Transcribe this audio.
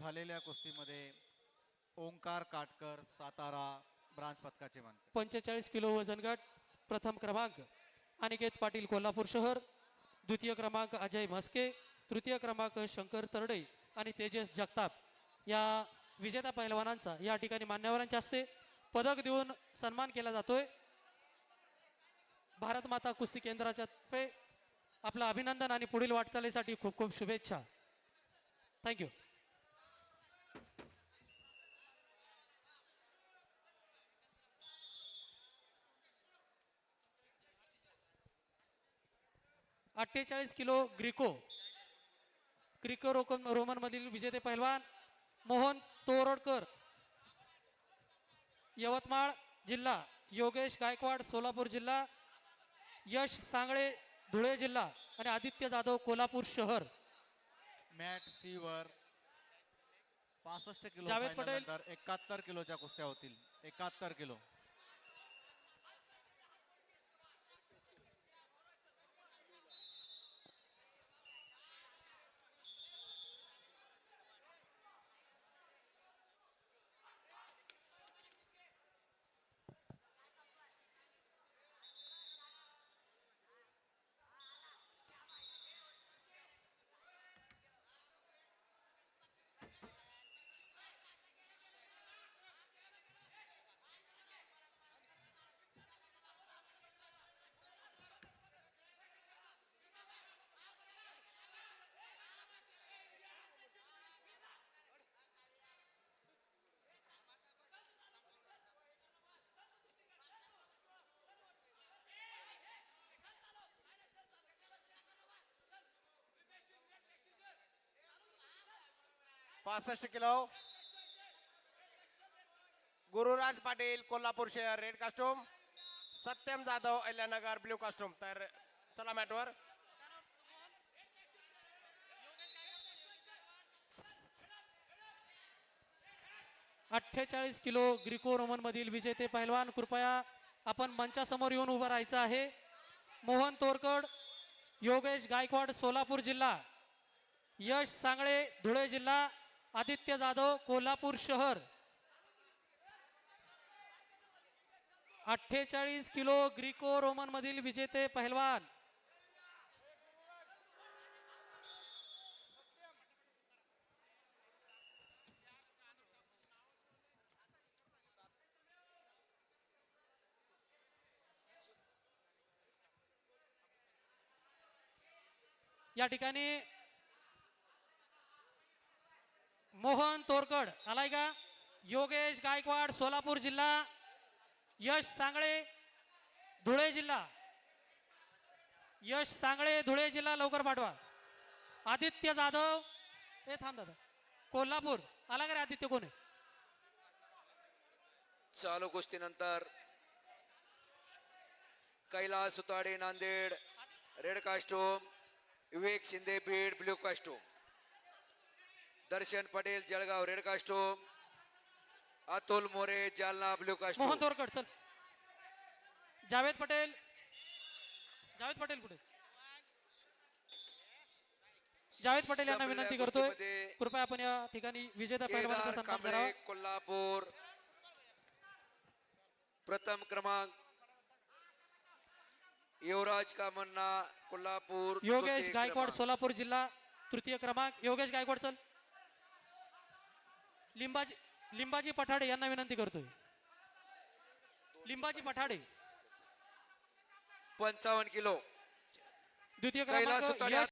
झालेल्या कुस्तीमध्ये ओंकार काटकर सातारा ब्रांच पथकाचे मान पंचेचाळीस किलो वजन गट प्रथम क्रमांक अनिकेत पाटील कोल्हापूर शहर. द्वितीय क्रमांक अजय म्हस्के. तृतीय क्रमांक शंकर तरडे आणि तेजस जगताप. या विजेता पैलवानांचा या ठिकाणी मान्यवरांच्या हस्ते पदक देऊन सन्मान केला जातोय. भारत माता कुस्ती केंद्राच्या आपलं अभिनंदन आणि पुढील वाटचालीसाठी खूप खूप शुभेच्छा. थँक्यू अठ्ठेचाळीस किलो ग्रिको. ग्रिको रोकन रोमन मधील विजेते पैलवान मोहन तोरडकर. यवतमाळ जिल्हा योगेश गायकवाड सोलापूर जिल्हा यश सांगळे धुळे जिल्हा आणि आदित्य जाधव कोल्हापूर शहर. मॅट सी वर पासष्ट किलो जावेद पटेल. एकाहत्तर किलोच्या कुस्त्या होतील. एकाहत्तर किलो. पासष्ट किलो. गुरुराज पाटील कोल्हापूर शहर red costume Satyam Jadhav Ahilyanagar blue costume तर चला मॅटवर अठ्ठेचाळीस किलो ग्रिको रोमन मधील विजेते पहलवान कृपया आपण मंचासमोर येऊन उभं राहायचं आहे. मोहन तोरकड योगेश गायकवाड सोलापूर जिल्हा. यश सांगळे धुळे जिल्हा. आदित्य जाधव कोल्हापूर शहर. अठ्ठेचाळीस किलो ग्रीको रोमन मधील विजेते पहिलवान. या ठिकाणी मोहन तोरकड आलाय का योगेश गायकवाड सोलापूर जिल्हा. यश सांगळे धुळे जिल्हा. यश सांगळे धुळे जिल्हा लवकर पाठवा. आदित्य जाधव. हे थांब दादा. कोल्हापूर. आला का रे आदित्य कोण? आहे चालू कुस्तीनंतर. Kailas Sutade Nanded red costume Vivek Shinde Beed blue costume Darshan Patel Jalgaon red costume Atul More Jalna blue costume. Mohan Torkad चल. जावेद पटेल. जावेद पटेल कुठे? जावेद पटेल यांना संपलेल्या विनंती करतोय कृपया आपण या ठिकाणी विजेता पैलवानाचा केदार सन्मान कांबळे करावा. कोल्हापूर. प्रथम क्रमांक युवराज कामन्ना कोल्हापूर योगेश गायकवाड क्रमांक. सोलापूर जिल्हा तृतीय क्रमांक. योगेश गायकवाड चल. लिंबाजी लिंबाजी पठाडे यांना विनंती करतोय. लिंबाजी पठाडे. पंचावन्न किलो. द्वितीय कैलास यश